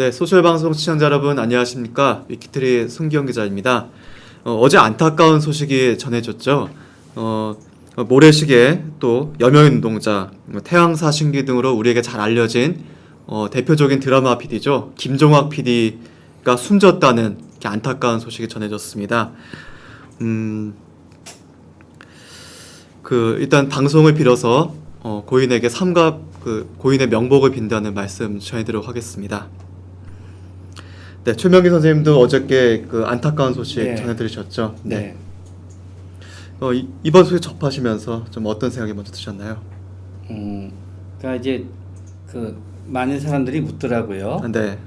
네, 소셜 방송 시청자 여러분 안녕하십니까? 위키트리 송기영 기자입니다. 어, 제 안타까운 소식이 전해졌죠. 어, 어, 모래시계 또 여명 운동자, 뭐 태양사 신기 등으로 우리에게 잘 알려진 어, 대표적인 드라마 PD죠. 김종학 PD가 숨졌다는 안타까운 소식이 전해졌습니다. 음, 그 일단 방송을 빌어서 어, 고인에게 삼가 그 고인의 명복을 빈다는 말씀 전해드리도록 하겠습니다. 네, 최명기 선생님도 어저께 그 안타까운 소식 네. 전해드리셨죠. 네. 어, 이, 이번 소식 접하시면서 좀 어떤 생각이 먼저 드셨나요? 음, 그러니까 이제 그 많은 사람들이 묻더라고요. 네,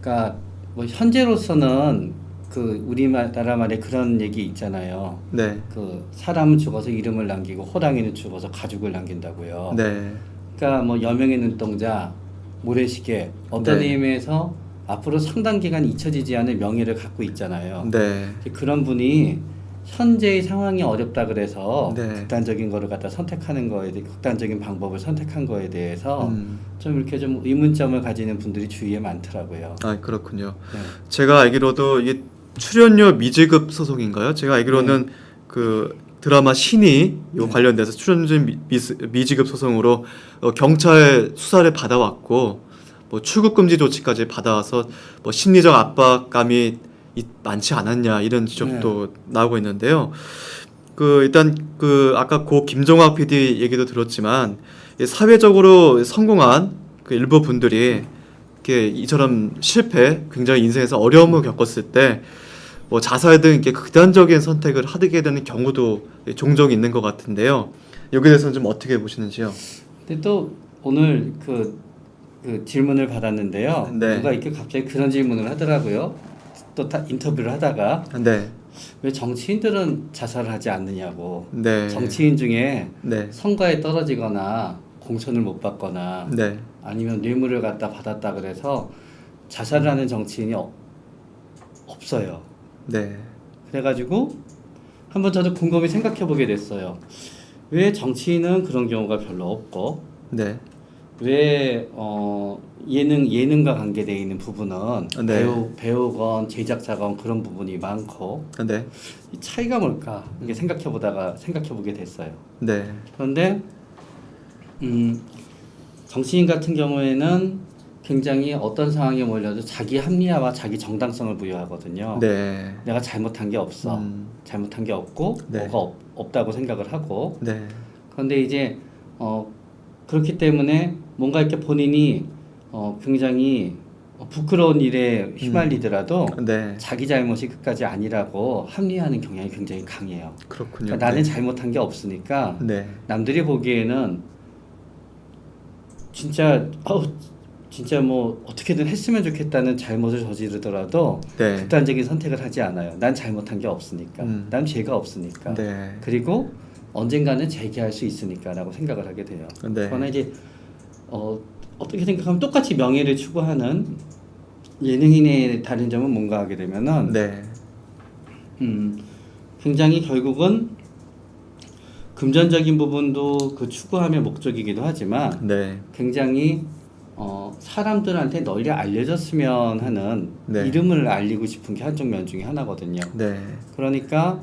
그러니까 뭐 현재로서는 그 우리나라 말에 그런 얘기 있잖아요. 네, 그 사람은 죽어서 이름을 남기고 호랑이는 죽어서 가죽을 남긴다고요. 네, 그러니까 뭐 여명의 눈동자, 모래시계 어떤 네. 의미에서 앞으로 상당 기간 잊혀지지 않을 명예를 갖고 있잖아요. 네, 그런 분이 현재의 상황이 어렵다 그래서 네. 극단적인 거를 갖다 선택하는 거에 대해 극단적인 방법을 선택한 거에 대해서 음, 좀 이렇게 좀 의문점을 가지는 분들이 주위에 많더라고요. 아 그렇군요. 네. 제가 알기로도 이게 출연료 미지급 소송인가요? 제가 알기로는 그 드라마 신이 요 네. 관련돼서 출연료 미, 미스- 미지급 소송으로 어, 경찰 수사를 받아왔고 뭐 출국 금지 조치까지 받아와서 뭐 심리적 압박감이 이- 많지 않았냐 이런 지적도 나오고 있는데요. 그 일단 그 아까 고 김종학 PD 얘기도 들었지만 이 사회적으로 성공한 그 일부 분들이 이렇게 이처럼 실패, 굉장히 인생에서 어려움을 겪었을 때 뭐 자살 등 이렇게 극단적인 선택을 하게 되는 경우도 종종 있는 것 같은데요. 여기에 대해서는 좀 어떻게 보시는지요? 근데 또 오늘 그, 그 질문을 받았는데요. 네. 누가 이렇게 갑자기 그런 질문을 하더라고요. 또 다 인터뷰를 하다가 네, 왜 정치인들은 자살을 하지 않느냐고. 네, 정치인 중에 네, 선거에 떨어지거나 공천을 못 받거나 네, 아니면 뇌물을 갖다 받았다 그래서 자살을 하는 정치인이 어- 없어요. 네, 그래가지고 한번 저도 곰곰이 생각해 보게 됐어요. 왜 정치인은 그런 경우가 별로 없고 네, 왜 어, 예능 예능과 관계되어 있는 부분은 네. 배우 배우건 제작자건 그런 부분이 많고 네, 이 차이가 뭘까 이게 생각해 보다가 생각해 보게 됐어요. 네, 그런데 음, 정치인 같은 경우에는 굉장히 어떤 상황에 몰려도 자기 합리화와 자기 정당성을 부여하거든요. 네, 내가 잘못한 게 없어. 음, 잘못한 게 없고 네. 뭐가 없, 없다고 생각을 하고 네, 그런데 이제 어 그렇기 때문에 뭔가 이렇게 본인이 어 굉장히 부끄러운 일에 휘말리더라도 네, 자기 잘못이 끝까지 아니라고 합리화하는 경향이 굉장히 강해요. 그렇군요. 그러니까 나는 잘못한 게 없으니까 네, 남들이 보기에는 진짜 어우 진짜 뭐 어떻게든 했으면 좋겠다는 잘못을 저지르더라도 네, 극단적인 선택을 하지 않아요. 난 잘못한 게 없으니까. 음. 난 죄가 없으니까. 네, 그리고 언젠가는 재기할 수 있으니까라고 생각을 하게 돼요. 네, 그러나 이제 어, 어떻게 생각하면 똑같이 명예를 추구하는 예능인의 다른 점은 뭔가 하게 되면은 네, 음, 굉장히 결국은 금전적인 부분도 그 추구함의 목적이기도 하지만 네, 굉장히 어, 사람들한테 널리 알려졌으면 하는 네. 이름을 알리고 싶은 게 한쪽 면 중에 하나거든요. 네, 그러니까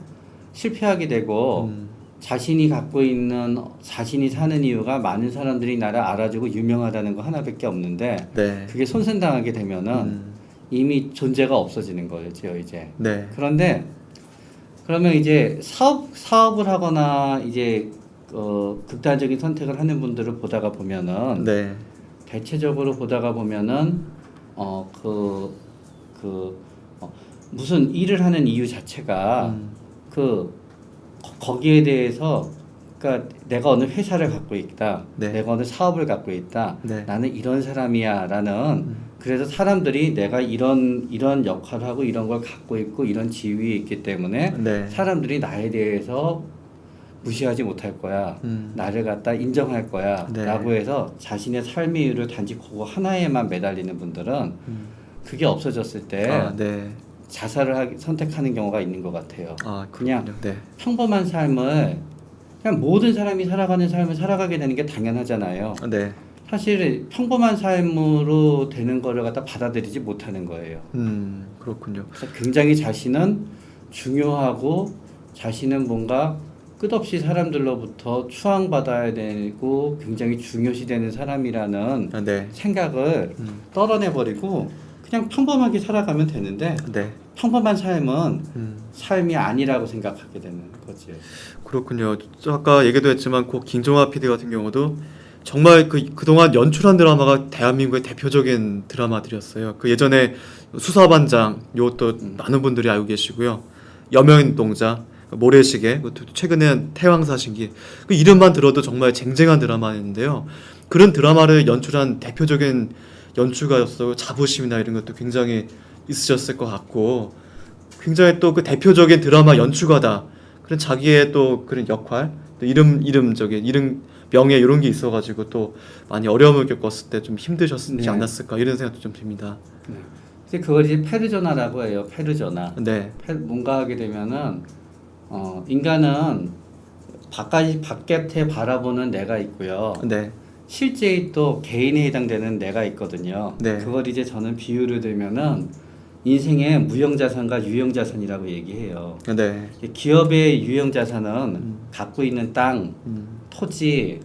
실패하게 되고 음, 자신이 갖고 있는 자신이 사는 이유가 많은 사람들이 나를 알아주고 유명하다는 거 하나밖에 없는데 네, 그게 손상당하게 되면은 음, 이미 존재가 없어지는 거죠 이제. 네, 그런데 그러면 이제 사업 사업을 하거나 이제 어, 극단적인 선택을 하는 분들을 보다가 보면은 네, 대체적으로 보다가 보면은 어그그 어, 무슨 일을 하는 이유 자체가 음, 그 거- 거기에 대해서 그러니까 내가 어느 회사를 갖고 있다, 네. 내가 어느 사업을 갖고 있다, 네. 나는 이런 사람이야라는 음. 그래서 사람들이 내가 이런 이런 역할을 하고 이런 걸 갖고 있고 이런 지위에 있기 때문에 네, 사람들이 나에 대해서 무시하지 못할 거야. 음, 나를 갖다 인정할 거야. 네. 라고 해서 자신의 삶의 이유를 단지 그거 하나에만 매달리는 분들은 음. 그게 없어졌을 때 아, 네, 자살을 하기, 선택하는 경우가 있는 것 같아요. 아, 그냥. 네, 평범한 삶을 그냥 모든 사람이 살아가는 삶을 살아가게 되는 게 당연하잖아요. 아, 네, 사실 평범한 삶으로 되는 거를 갖다 받아들이지 못하는 거예요. 음, 그렇군요. 굉장히 자신은 중요하고 자신은 뭔가 끝없이 사람들로부터 추앙받아야 되고 굉장히 중요시되는 사람이라는 아, 네. 생각을 음, 떨어내버리고 그냥 평범하게 살아가면 되는데 네. 평범한 삶은 음, 삶이 아니라고 생각하게 되는 거지. 그렇군요. 저 아까 얘기도 했지만 고 김종화 PD 같은 경우도 정말 그 그동안 연출한 드라마가 대한민국의 대표적인 드라마들이었어요. 그 예전에 수사반장 요것도 음. 많은 분들이 알고 계시고요. 여명동자, 모래시계, 그것도 최근에 태왕사신기 그 이름만 들어도 정말 쟁쟁한 드라마였는데요. 그런 드라마를 연출한 대표적인 연출가였어 자부심이나 이런 것도 굉장히 있으셨을 것 같고 굉장히 또 그 대표적인 드라마 연출가다 그런 자기의 또 그런 역할 또 이름 이름 저기 이름 명예 이런 게 있어가지고 또 많이 어려움을 겪었을 때 좀 힘드셨지 네. 않았을까 이런 생각도 좀 듭니다. 네. 그래서 그걸 이제 페르조나라고 해요. 페르조나. 네, 페- 뭔가 하게 되면은 어, 인간은 바깥이 바깥에 바라보는 내가 있고요. 네, 실제의 또 개인에 해당되는 내가 있거든요. 네. 그걸 이제 저는 비유를 들면은 인생의 무형자산과 유형자산이라고 얘기해요. 네, 기업의 유형자산은 음. 갖고 있는 땅, 음, 토지,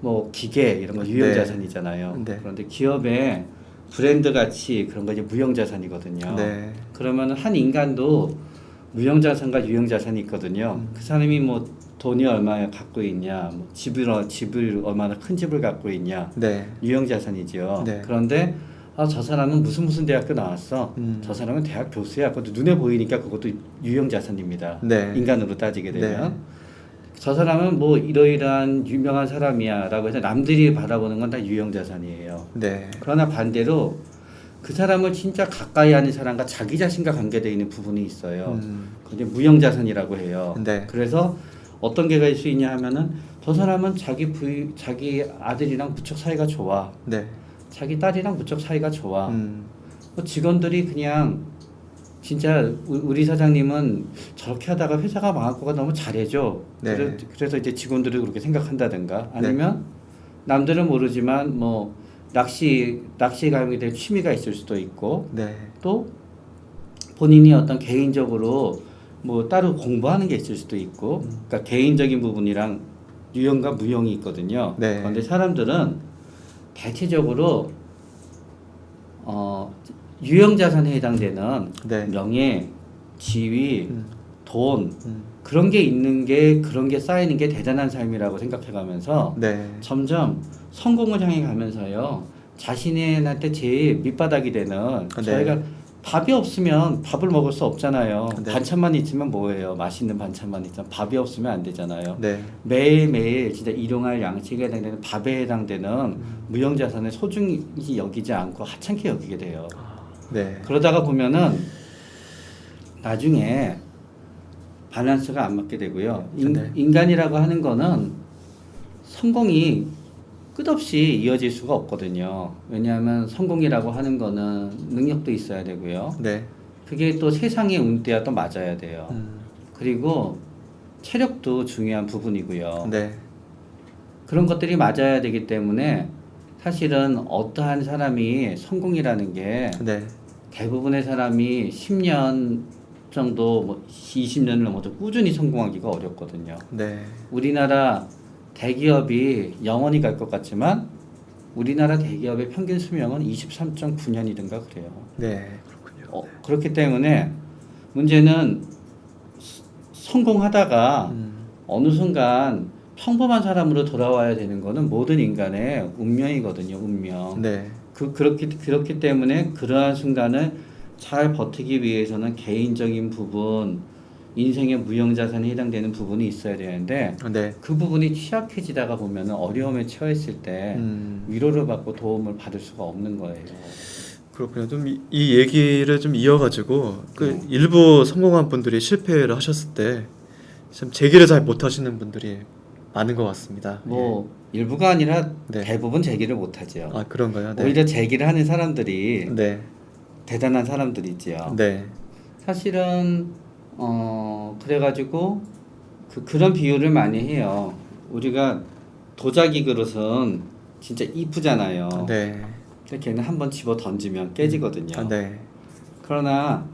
뭐 기계 이런 거 네. 유형자산이잖아요. 네. 그런데 기업의 브랜드 가치 그런 거 이제 무형자산이거든요. 네, 그러면 한 인간도 무형자산과 유형자산이 있거든요. 음. 그 사람이 뭐 돈이 얼마나 갖고 있냐, 뭐 집을 어- 집을 얼마나 큰 집을 갖고 있냐, 네, 유형 자산이죠. 네. 그런데 아, 저 사람은 무슨 무슨 대학교 나왔어. 음. 저 사람은 대학 교수야. 그것도 눈에 보이니까 그것도 유형 자산입니다. 네. 인간으로 따지게 되면. 네. 저 사람은 뭐 이러이러한 유명한 사람이야라고 해서 남들이 바라보는 건 다 유형 자산이에요. 네, 그러나 반대로 그 사람을 진짜 가까이 하는 사람과 자기 자신과 관계되어 있는 부분이 있어요. 음, 그게 무형 자산이라고 해요. 네, 그래서 어떤 게가 있을 수 있냐 하면은 저 사람은 자기 부인, 자기 아들이랑 무척 사이가 좋아. 네, 자기 딸이랑 무척 사이가 좋아. 음, 뭐 직원들이 그냥 진짜 우- 우리 사장님은 저렇게 하다가 회사가 망할 거가 너무 잘해줘. 네. 그래, 그래서 이제 직원들이 그렇게 생각한다든가 아니면 남들은 모르지만 뭐 낚시 낚시 가게 될 취미가 있을 수도 있고 네, 또 본인이 어떤 개인적으로 뭐 따로 공부하는 게 있을 수도 있고 음. 그러니까 개인적인 부분이랑 유형과 무형이 있거든요. 네. 그런데 사람들은 대체적으로 어 유형 자산에 해당되는 네, 명예, 지위, 음, 돈 음, 그런 게 있는 게 그런 게 쌓이는 게 대단한 삶이라고 생각해가면서 네, 점점 성공을 향해 가면서요 자신한테 제일 밑바닥이 되는 네. 저희가 밥이 없으면 밥을 먹을 수 없잖아요 네. 반찬만 있으면 뭐예요 맛있는 반찬만 있으면 밥이 없으면 안 되잖아요 네, 매일매일 진짜 일용할 양식에 해당되는 밥에 해당되는 음. 무형자산을 소중히 여기지 않고 하찮게 여기게 돼요 네, 그러다가 보면은 나중에 밸런스가 안 맞게 되고요. 인, 네. 인간이라고 하는 거는 성공이 끝없이 이어질 수가 없거든요. 왜냐하면 성공이라고 하는 거는 능력도 있어야 되고요. 네, 그게 또 세상의 운대와 또 맞아야 돼요. 음, 그리고 체력도 중요한 부분이고요. 네, 그런 것들이 맞아야 되기 때문에 사실은 어떠한 사람이 성공이라는 게 네, 대부분의 사람이 10년 정도 뭐 20년을 넘어도 꾸준히 성공하기가 어렵거든요. 네, 우리나라 대기업이 영원히 갈 것 같지만 우리나라 대기업의 평균 수명은 23.9년이든가 그래요. 네, 그렇군요. 어, 그렇기 때문에 문제는 스- 성공하다가 음, 어느 순간 평범한 사람으로 돌아와야 되는 거는 모든 인간의 운명이거든요. 운명. 네, 그 그렇기 그렇기 때문에 그러한 순간을 잘 버티기 위해서는 개인적인 부분, 인생의 무형자산에 해당되는 부분이 있어야 되는데 네, 그 부분이 취약해지다가 보면 어려움에 처했을 때 음. 위로를 받고 도움을 받을 수가 없는 거예요. 그렇군요. 좀 이 얘기를 좀 이어가지고 그 네. 일부 성공한 분들이 실패를 하셨을 때참 제기를 잘 못하시는 분들이 많은 것 같습니다. 뭐 일부가 아니라 네. 대부분 제기를 못하죠. 예. 아 그런가요? 네. 오히려 제기를 하는 사람들이 네, 대단한 사람들이지요. 네, 사실은 어 그래가지고 그 그런 비유를 많이 해요. 우리가 도자기 그릇은 진짜 이쁘잖아요. 네. 근데 걔는 한번 집어 던지면 깨지거든요. 아, 네. 그러나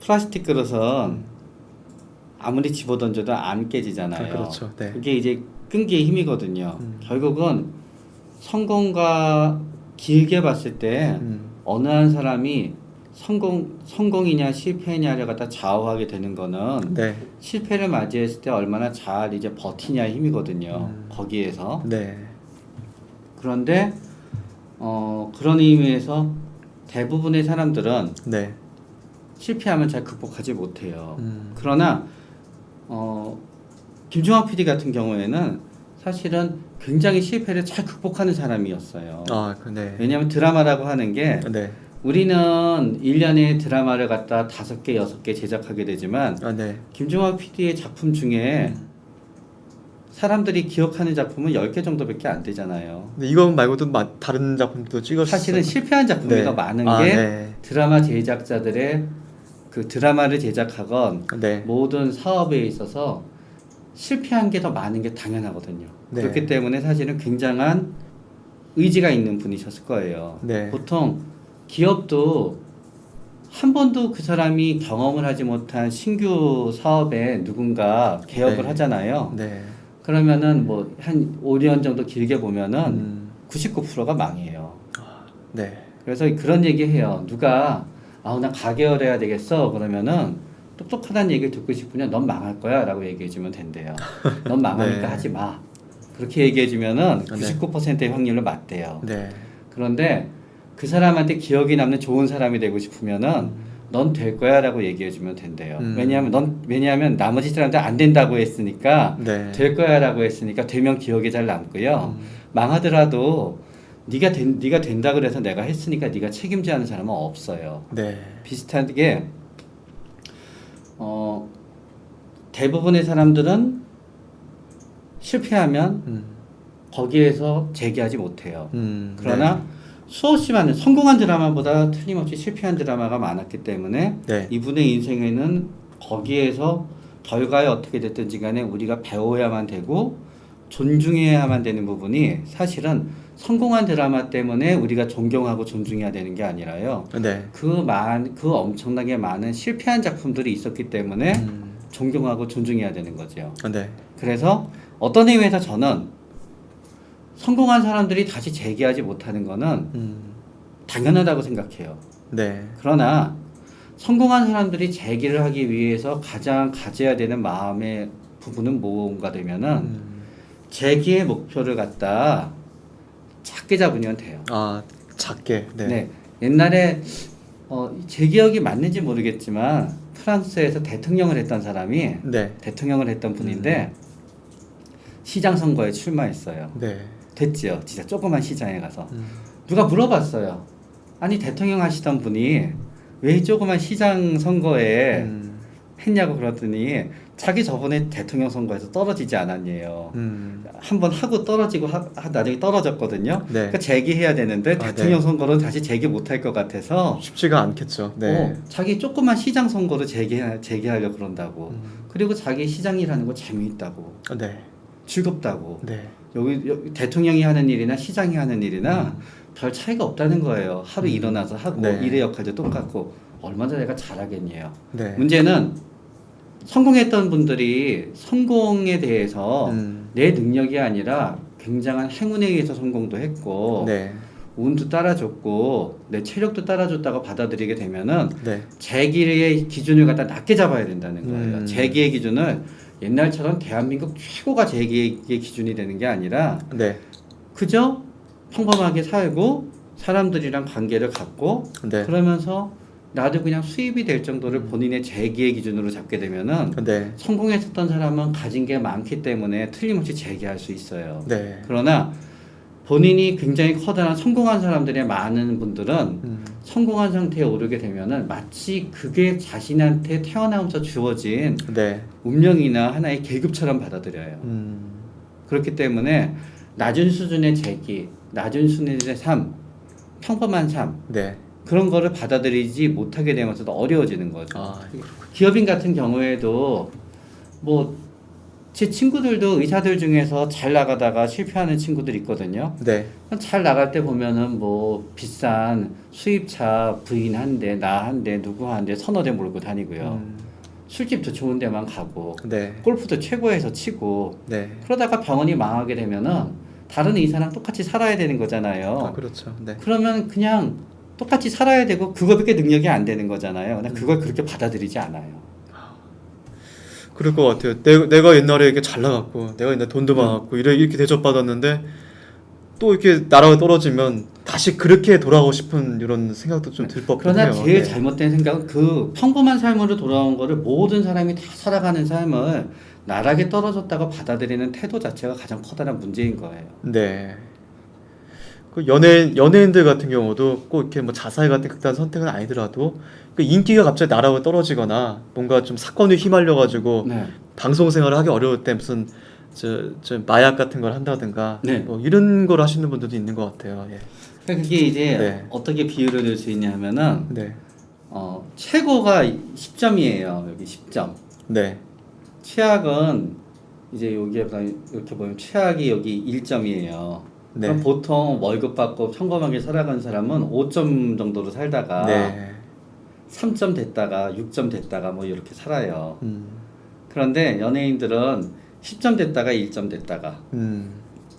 플라스틱 그릇은 아무리 집어 던져도 안 깨지잖아요. 아, 그렇죠. 네. 그게 이제 끈기의 힘이거든요. 음. 결국은 성공과 길게 봤을 때 음. 어느 한 사람이 성공 성공이냐 실패냐를 갖다 좌우하게 되는 거는 네. 실패를 맞이했을 때 얼마나 잘 이제 버티냐의 힘이거든요. 음. 거기에서 네. 그런데 어 그런 의미에서 대부분의 사람들은 네. 실패하면 잘 극복하지 못해요. 음. 그러나 어 김종학 PD 같은 경우에는 사실은 굉장히 실패를 잘 극복하는 사람이었어요. 아, 그, 네. 왜냐하면 드라마라고 하는 게 네. 우리는 1년에 드라마를 갖다 다섯 개, 여섯 개 제작하게 되지만 아, 네. 김종학 PD의 작품 중에 사람들이 기억하는 작품은 10개 정도밖에 안 되잖아요. 근데 이거 말고도 마, 다른 작품도 찍었어요. 사실은 실패한 작품이 네. 더 많은 아, 게 네. 드라마 제작자들의 그 드라마를 제작하건 네. 모든 사업에 있어서 실패한 게 더 많은 게 당연하거든요. 네. 그렇기 때문에 사실은 굉장한 의지가 있는 분이셨을 거예요. 네. 보통 기업도 한 번도 그 사람이 경험을 하지 못한 신규 사업에 누군가 개업을 네. 하잖아요. 네. 그러면은 뭐 한 5년 정도 길게 보면은 음. 99%가 망해요. 네. 그래서 그런 얘기 해요. 누가 아우 나 가게를 해야 되겠어 그러면은 똑똑하다는 얘기를 듣고 싶으면 넌 망할 거야 라고 얘기해 주면 된대요. 넌 망하니까 네. 하지 마. 그렇게 얘기해 주면은 네. 99%의 확률로 맞대요. 네. 그런데 그 사람한테 기억이 남는 좋은 사람이 되고 싶으면은 넌 될 거야 라고 얘기해 주면 된대요. 음. 왜냐하면 넌 왜냐하면 나머지 사람들 안 된다고 했으니까 네. 될 거야 라고 했으니까 되면 기억에 잘 남고요. 음. 망하더라도 네가 된 네가 된다 그래서 내가 했으니까 네가 책임져야 하는 사람은 없어요. 네. 비슷하게 어 대부분의 사람들은 실패하면 음. 거기에서 재기하지 못해요. 음. 그러나 수없이 많은 성공한 드라마보다 틀림없이 실패한 드라마가 많았기 때문에 네. 이분의 인생에는 거기에서 결과에 어떻게 됐든지 간에 우리가 배워야만 되고 존중해야만 되는 부분이 사실은 성공한 드라마 때문에 우리가 존경하고 존중해야 되는 게 아니라요. 네. 그 많, 그 엄청나게 많은 실패한 작품들이 있었기 때문에 음. 존경하고 존중해야 되는 거죠. 네. 그래서 어떤 의미에서 저는 성공한 사람들이 다시 재기하지 못하는 거는 음. 당연하다고 생각해요. 네. 그러나 성공한 사람들이 재기를 하기 위해서 가장 가져야 되는 마음의 부분은 뭔가 되면은 음. 재기의 목표를 갖다 작게 잡으면 돼요. 아, 작게. 네. 네. 옛날에 어, 제 기억이 맞는지 모르겠지만 프랑스에서 대통령을 했던 사람이 네. 대통령을 했던 분인데 시장 선거에 출마했어요. 네. 됐지요. 진짜 조그만 시장에 가서 음. 누가 물어봤어요. 아니 대통령 하시던 분이 왜 조그만 시장 선거에 음. 했냐고 그러더니 자기 저번에 대통령 선거에서 떨어지지 않았니에요. 음. 한번 하고 떨어지고 하, 하- 나중에 떨어졌거든요. 네. 그러니까 재기해야 되는데 아, 대통령 네. 선거로 다시 재기 못할 것 같아서 쉽지가 않겠죠. 네. 어, 자기 조그만 시장 선거로 재기하, 재기하려고 그런다고. 음. 그리고 자기 시장이라는 거 재미있다고. 네. 즐겁다고. 네. 여기, 여기 대통령이 하는 일이나 시장이 하는 일이나 음. 별 차이가 없다는 거예요. 하루 일어나서 하고 네. 일의 역할도 똑같고 얼마나 내가 잘하겠니요. 네. 문제는 성공했던 분들이 성공에 대해서 음. 내 능력이 아니라 굉장한 행운에 의해서 성공도 했고 네. 운도 따라줬고 내 체력도 따라줬다고 받아들이게 되면은 네. 재기의 기준을 갖다 낮게 잡아야 된다는 거예요. 음. 재기의 기준을 옛날처럼 대한민국 최고가 재기의 기준이 되는 게 아니라 네. 그저 평범하게 살고 사람들이랑 관계를 갖고 네. 그러면서 나도 그냥 수입이 될 정도를 본인의 재기의 기준으로 잡게 되면은 네. 성공했었던 사람은 가진 게 많기 때문에 틀림없이 재기할 수 있어요. 네. 그러나 본인이 굉장히 커다란 성공한 사람들의 많은 분들은 음. 성공한 상태에 오르게 되면은 마치 그게 자신한테 태어나면서 주어진 네. 운명이나 하나의 계급처럼 받아들여요. 음. 그렇기 때문에 낮은 수준의 재기, 낮은 수준의 삶, 평범한 삶 네. 그런 거를 받아들이지 못하게 되면서 더 어려워지는 거죠. 아, 기업인 같은 경우에도 뭐 제 친구들도 의사들 중에서 잘 나가다가 실패하는 친구들 있거든요. 네. 잘 나갈 때 보면은 뭐 비싼 수입차 부인 한 대, 나 한 대, 누구 한 대, 서너 대 몰고 다니고요. 음, 술집도 좋은 데만 가고 네. 골프도 최고에서 치고 네. 그러다가 병원이 망하게 되면은 다른 의사랑 똑같이 살아야 되는 거잖아요. 아, 그렇죠. 네. 그러면 그냥 똑같이 살아야 되고 그거밖에 능력이 안 되는 거잖아요. 나 그걸 그렇게 받아들이지 않아요. 그럴 것 같아요. 내가, 내가 옛날에 이렇게 잘 나갔고, 내가 옛날에 돈도 많았고, 이래- 이렇게 대접받았는데, 또 이렇게 나라가 떨어지면 다시 그렇게 돌아가고 싶은 이런 생각도 좀 들 법해요. 그러나 제일 네. 잘못된 생각은 그 평범한 삶으로 돌아온 거를 모든 사람이 다 살아가는 삶을 나락에 떨어졌다고 받아들이는 태도 자체가 가장 커다란 문제인 거예요. 네. 그 연예인 연예인들 같은 경우도 꼭 이렇게 뭐 자살 같은 극단 선택은 아니더라도 그 인기가 갑자기 나라가 떨어지거나 뭔가 좀 사건에 휘말려 가지고 네. 방송 생활을 하기 어려울 때 무슨 저, 저 마약 같은 걸 한다든가 네. 뭐 이런 걸 하시는 분들도 있는 것 같아요. 예. 그러니까 그게 이제 네. 어떻게 비유를 들수 있냐면은 네. 어, 최고가 10점이에요. 여기 10점. 네. 최악은 이제 여기에 보면- 이렇게 보면 최악이 여기 1점이에요. 네. 그럼 보통 월급 받고 평범하게 살아가는 사람은 5점 정도로 살다가 네. 3점 됐다가 6점 됐다가 뭐 이렇게 살아요. 음. 그런데 연예인들은 10점 됐다가 1점 됐다가 음.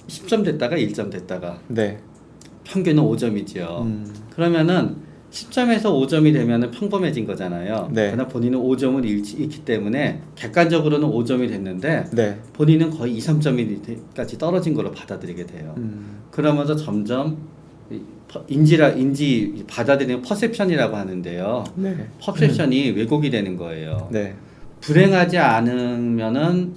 10점 됐다가 1점 됐다가 네. 평균은 5점이죠. 음. 그러면은 10점에서 5점이 되면은 평범해진 거잖아요. 네. 그러나 본인은 5점을 잃지, 잃기 때문에 객관적으로는 5점이 됐는데 네. 본인은 거의 2, 3점까지 떨어진 걸로 받아들이게 돼요. 음. 그러면서 점점 인지라 인지 받아들이는 퍼셉션이라고 하는데요. 네. 퍼셉션이 왜곡이 되는 거예요. 네. 불행하지 않으면은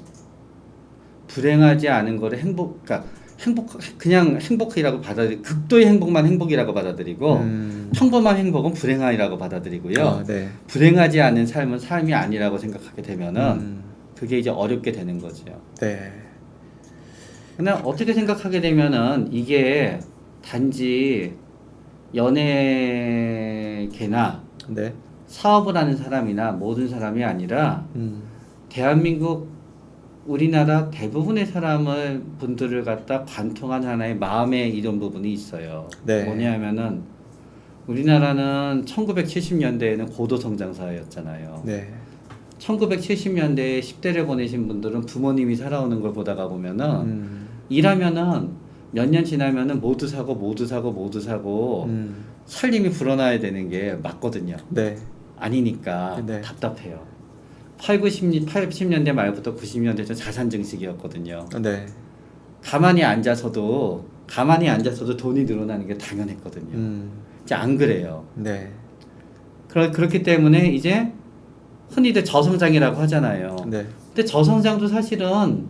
불행하지 않은 거를 행복, 그러니까 행복 그냥 행복이라고 받아들이 극도의 행복만 행복이라고 받아들이고 음. 평범한 행복은 불행이라고 받아들이고요. 아, 네. 불행하지 않은 삶은 삶이 아니라고 생각하게 되면은 음. 그게 이제 어렵게 되는 거죠. 네. 근데 어떻게 생각하게 되면은 이게 단지 연예계나 네. 사업을 하는 사람이나 모든 사람이 아니라 음. 대한민국 우리나라 대부분의 사람을 분들을 갖다 관통한 하나의 마음의 이런 부분이 있어요. 네. 뭐냐면은 우리나라는 1970년대에는 고도 성장 사회였잖아요. 네. 1970년대에 10대를 보내신 분들은 부모님이 살아오는 걸 보다가 보면은 음. 일하면은 몇 년 지나면은 모두 사고 모두 사고 모두 사고 음. 살림이 불어나야 되는 게 맞거든요. 네. 아니니까 네. 답답해요. 8, 90, 80년대 말부터 90년대 전 자산 증식이었거든요. 네. 가만히 앉아서도 가만히 앉아서도 돈이 늘어나는 게 당연했거든요. 음. 이제 안 그래요. 네. 그러, 그렇기 때문에 이제 흔히들 저성장이라고 하잖아요. 네. 근데 저성장도 사실은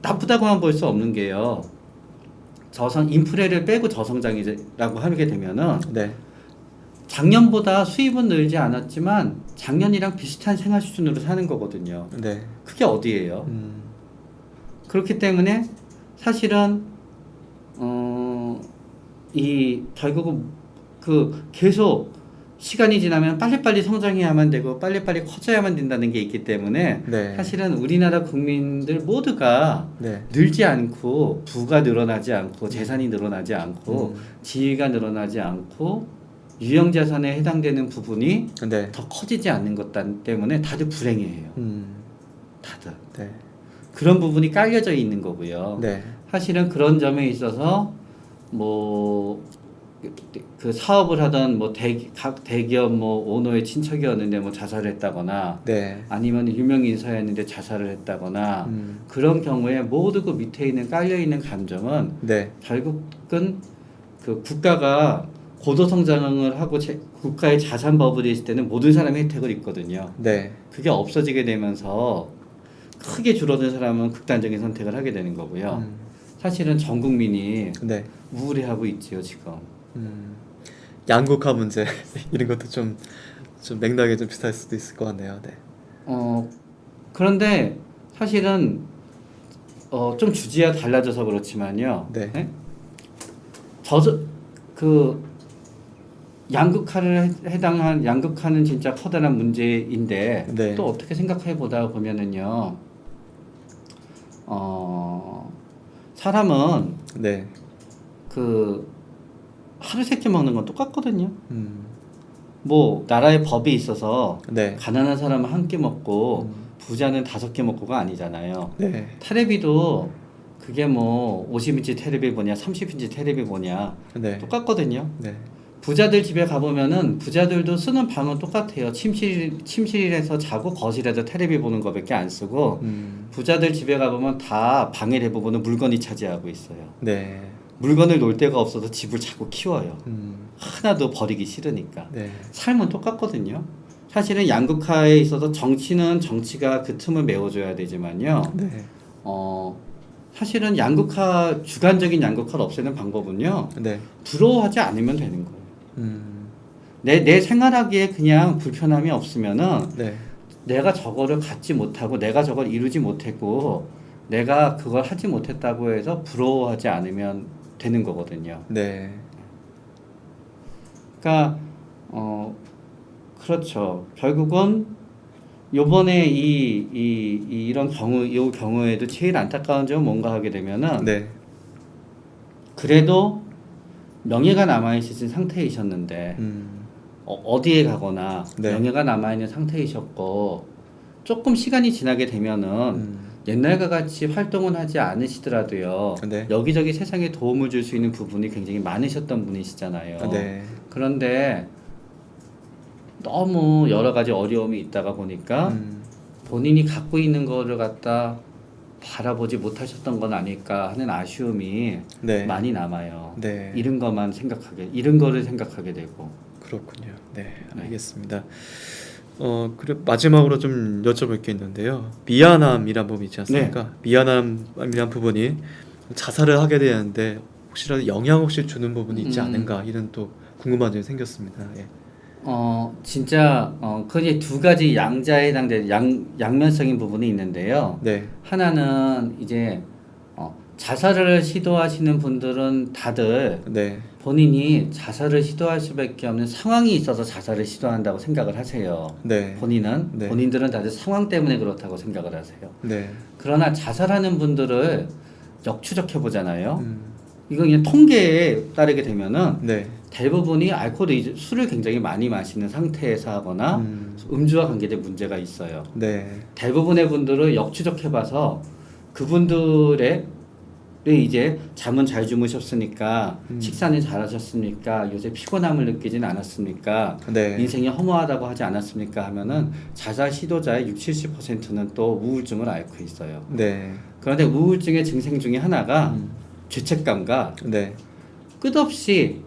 나쁘다고만 볼 수 없는 게요. 저성 인프레를 빼고 저성장이라고 하게 되면은 네. 작년보다 수입은 늘지 않았지만 작년이랑 비슷한 생활 수준으로 사는 거거든요. 네. 그게 어디예요? 음. 그렇기 때문에 사실은 어 이 결국은 그 계속 시간이 지나면 빨리빨리 성장해야만 되고 빨리빨리 커져야만 된다는 게 있기 때문에 네. 사실은 우리나라 국민들 모두가 네. 늘지 않고 부가 늘어나지 않고 재산이 늘어나지 않고 음. 지위가 늘어나지 않고 유형 자산에 해당되는 부분이 네. 더 커지지 않는 것 때문에 다들 불행해해요. 음. 다들 네. 그런 부분이 깔려져 있는 거고요. 네. 사실은 그런 점에 있어서 뭐 그 사업을 하던 뭐 대, 각 대기업 뭐 오너의 친척이었는데 뭐 자살을 했다거나 네. 아니면 유명 인사였는데 자살을 했다거나 음. 그런 경우에 모두 그 밑에 있는 깔려 있는 감정은 네. 결국은 그 국가가 고도 성장을 하고 제- 국가의 자산 버블이 있을 때는 모든 사람이 혜택을 입거든요. 네. 그게 없어지게 되면서 크게 줄어든 사람은 극단적인 선택을 하게 되는 거고요. 음. 사실은 전 국민이 네. 우울해하고 있지요 지금. 음. 양극화 문제 이런 것도 좀, 좀 맥락이 좀 비슷할 수도 있을 것 같네요. 네. 어 그런데 사실은 어 좀 주제가 달라져서 그렇지만요. 네. 저저 그 양극화를 해- 해당한 양극화는 진짜 커다란 문제인데 네. 또 어떻게 생각해 보다 보면은요. 어 사람은 네. 그 하루 세끼 먹는 건 똑같거든요. 음. 뭐 나라의 법이 있어서 네. 가난한 사람은 한 끼 먹고 음. 부자는 다섯 개 먹고가 아니잖아요. 네. 테레비도 그게 뭐 50인치 테레비 보냐 30인치 테레비 보냐 네. 똑같거든요. 네. 부자들 집에 가보면은 부자들도 쓰는 방은 똑같아요. 침실 침실에서 자고 거실에서 테레비 보는 거밖에 안 쓰고 음. 부자들 집에 가보면 다 방의 대부분은 물건이 차지하고 있어요. 네. 물건을 놓을 데가 없어서 집을 자꾸 키워요. 음. 하나도 버리기 싫으니까. 네. 삶은 똑같거든요. 사실은 양극화에 있어서 정치는 정치가 그 틈을 메워줘야 되지만요. 네. 어, 사실은 양극화 주관적인 양극화를 없애는 방법은요. 네. 부러워하지 않으면 되는 거예요. 음. 내, 내 생활하기에 그냥 불편함이 없으면은 네. 내가 저거를 갖지 못하고 내가 저걸 이루지 못했고 내가 그걸 하지 못했다고 해서 부러워하지 않으면 되는 거거든요. 네. 그러니까 어 그렇죠. 결국은 요번에 이, 이, 이 이런 경우 이 경우에도 제일 안타까운 점은 뭔가 하게 되면은 네. 그래도 명예가 남아 있으신 상태이셨는데 음. 어, 어디에 가거나 네. 명예가 남아 있는 상태이셨고 조금 시간이 지나게 되면은 음. 옛날과 같이 활동은 하지 않으시더라도요. 네. 여기저기 세상에 도움을 줄 수 있는 부분이 굉장히 많으셨던 분이시잖아요. 네. 그런데 너무 여러 가지 어려움이 있다가 보니까 음. 본인이 갖고 있는 거를 갖다 바라보지 못하셨던 건 아닐까 하는 아쉬움이 네. 많이 남아요. 네. 잃은 것만 생각하게, 잃은 거를 생각하게 되고. 그렇군요. 네, 네. 알겠습니다. 어, 그리고 마지막으로 좀 여쭤볼 게 있는데요. 미안함이란 부분 있지 않습니까? 네. 미안함이란 부분이 자살을 하게 되는데 혹시라도 영향 혹시 주는 부분이 있지 음. 않은가 이런 또 궁금한 점이 생겼습니다. 예. 어, 진짜, 어, 그게 두 가지 양자에 해당되는 양, 양면성인 부분이 있는데요. 네, 하나는 이제, 어, 자살을 시도하시는 분들은 다들 네, 본인이 자살을 시도할 수밖에 없는 상황이 있어서 자살을 시도한다고 생각을 하세요. 네, 본인은 네. 본인들은 다들 상황 때문에 그렇다고 생각을 하세요. 네, 그러나 자살하는 분들을 역추적해 보잖아요. 음, 이거 그냥 통계에 따르게 되면은 네, 대부분이 알코올 이제 술을 굉장히 많이 마시는 상태에서 하거나 음, 음주와 관계된 문제가 있어요. 네, 대부분의 분들을 역추적해 봐서 그분들의 이제 잠은 잘 주무셨으니까 음. 식사는 잘 하셨습니까 요새 피곤함을 느끼진 않았습니까 네, 인생이 허무하다고 하지 않았습니까 하면은 자살 시도자의 60, 70%는 또 우울증을 앓고 있어요. 네, 그런데 우울증의 증상 중에 하나가 음, 죄책감과 네, 끝없이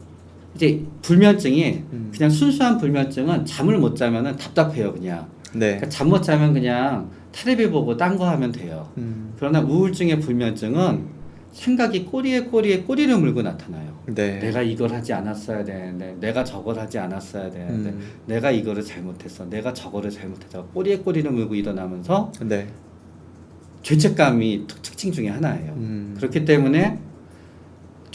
이제 불면증이 음. 그냥 순수한 불면증은 잠을 못 자면은 답답해요 그냥. 네, 그러니까 잠 못 자면 그냥 텔레비 보고 딴 거 하면 돼요. 음, 그러나 우울증의 불면증은 생각이 꼬리에 꼬리에 꼬리를 물고 나타나요. 네, 내가 이걸 하지 않았어야 되는데 내가 저걸 하지 않았어야 되는데 음, 내가 이거를 잘못했어 내가 저거를 잘못했어 꼬리에 꼬리를 물고 일어나면서 네, 죄책감이 특- 특징 중에 하나예요. 음, 그렇기 때문에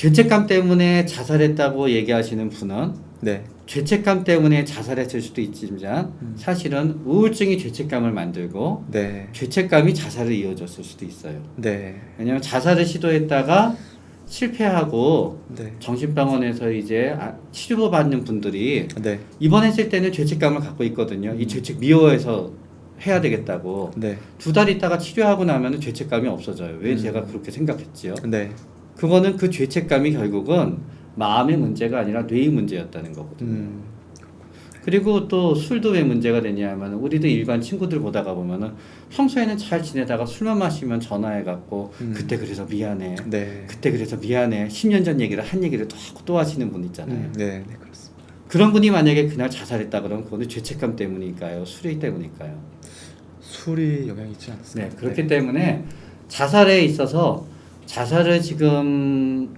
죄책감 때문에 자살했다고 얘기하시는 분은 네, 죄책감 때문에 자살했을 수도 있지만 음. 사실은 우울증이 죄책감을 만들고 네, 죄책감이 자살을 이어졌을 수도 있어요. 네, 왜냐하면 자살을 시도했다가 실패하고 네, 정신병원에서 이제 아- 치료 받는 분들이 네, 입원했을 때는 죄책감을 갖고 있거든요. 이 죄책 미워해서 해야 되겠다고 네, 두달 있다가 치료하고 나면 죄책감이 없어져요. 왜 음. 제가 그렇게 생각했지요? 네, 그거는 그 죄책감이 결국은 마음의 문제가 아니라 뇌의 문제였다는 거거든요. 음, 그리고 또 술도 왜 문제가 되냐면 우리도 일반 친구들 보다가 보면은 평소에는 잘 지내다가 술만 마시면 전화해 갖고 음. 그때 그래서 미안해. 네, 그때 그래서 미안해. 10년 전 얘기를 한 얘기를 또 하고 또 하시는 분 있잖아요. 음, 네, 네, 그렇습니다. 그런 분이 만약에 그날 자살했다 그러면 그거는 죄책감 때문일까요? 술이 때문일까요? 술이 영향이 있지 네, 않습니까? 그렇기 때문에 자살에 있어서 자살을 지금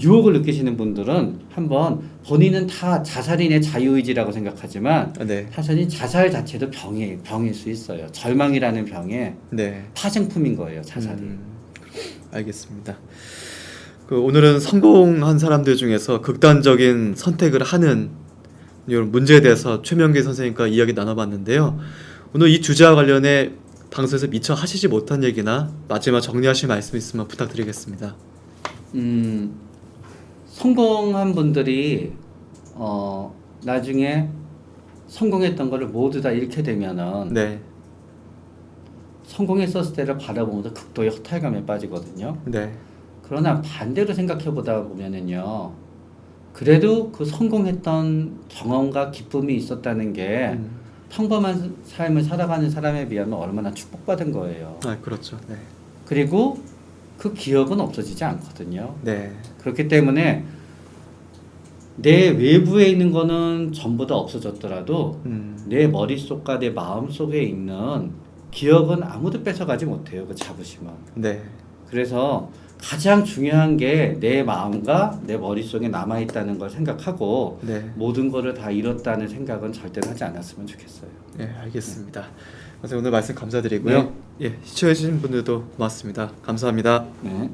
유혹을 느끼시는 분들은 한번 본인은 다 자살인의 자유의지라고 생각하지만 네, 사실은 자살 자체도 병이 병일 수 있어요. 절망이라는 병의 네. 파생품인 거예요. 자살이. 음, 알겠습니다. 그 오늘은 성공한 사람들 중에서 극단적인 선택을 하는 이런 문제에 대해서 최명기 선생님과 이야기 나눠봤는데요. 오늘 이 주제와 관련해 방송에서 미처 하시지 못한 얘기나 마지막 정리하실 말씀 있으면 부탁드리겠습니다. 음, 성공한 분들이 어, 나중에 성공했던 거를 모두 다 잃게 되면은 네, 성공했었을 때를 바라보면서 극도의 허탈감에 빠지거든요. 네, 그러나 반대로 생각해 보다 보면은요. 그래도 그 성공했던 경험과 기쁨이 있었다는 게 음, 평범한 삶을 살아가는 사람에 비하면 얼마나 축복받은 거예요. 아 그렇죠. 네, 그리고 그 기억은 없어지지 않거든요. 네, 그렇기 때문에 내 외부에 있는 거는 전부 다 없어졌더라도 음, 내 머릿속과 내 마음속에 있는 기억은 아무도 뺏어가지 못해요. 그 잡으시면. 네, 그래서 가장 중요한 게 내 마음과 내 머릿속에 남아 있다는 걸 생각하고 네, 모든 거를 다 잃었다는 생각은 절대로 하지 않았으면 좋겠어요. 네, 알겠습니다. 선생님 오늘 말씀 감사드리고요. 예, 시청해 주신 분들도 고맙습니다. 감사합니다. 네.